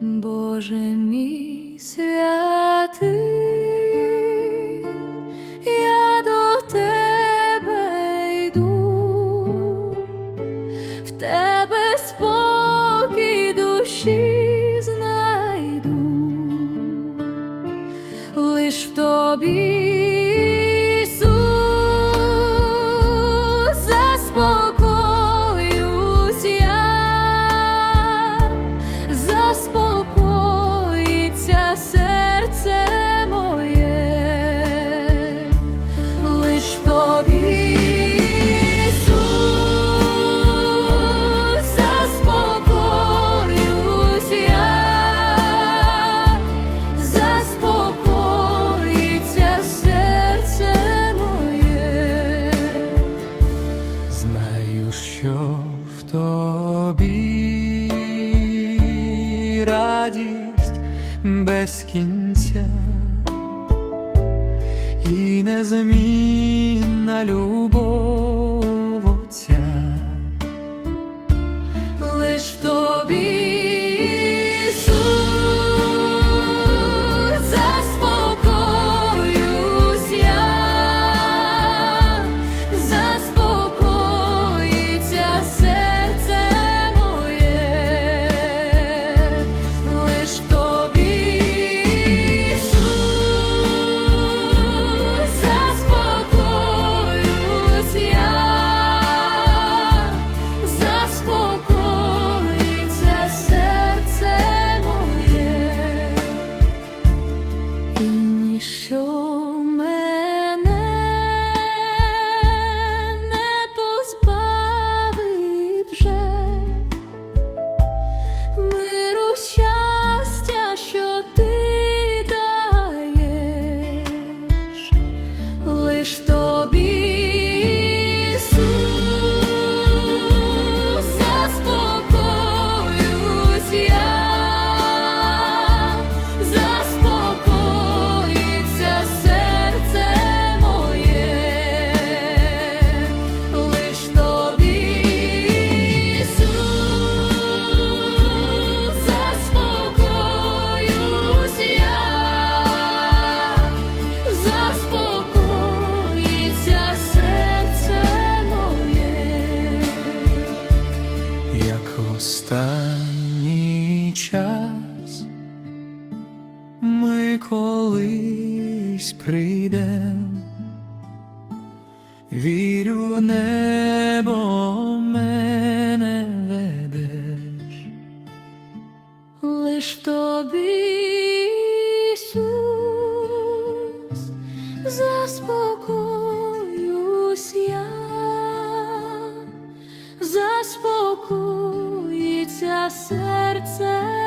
Боже мій святий. радість без кінця, і незмінна любов. ми колись прийдем, вірю небо мене ведеш, лиш тобі заспокоїться серце.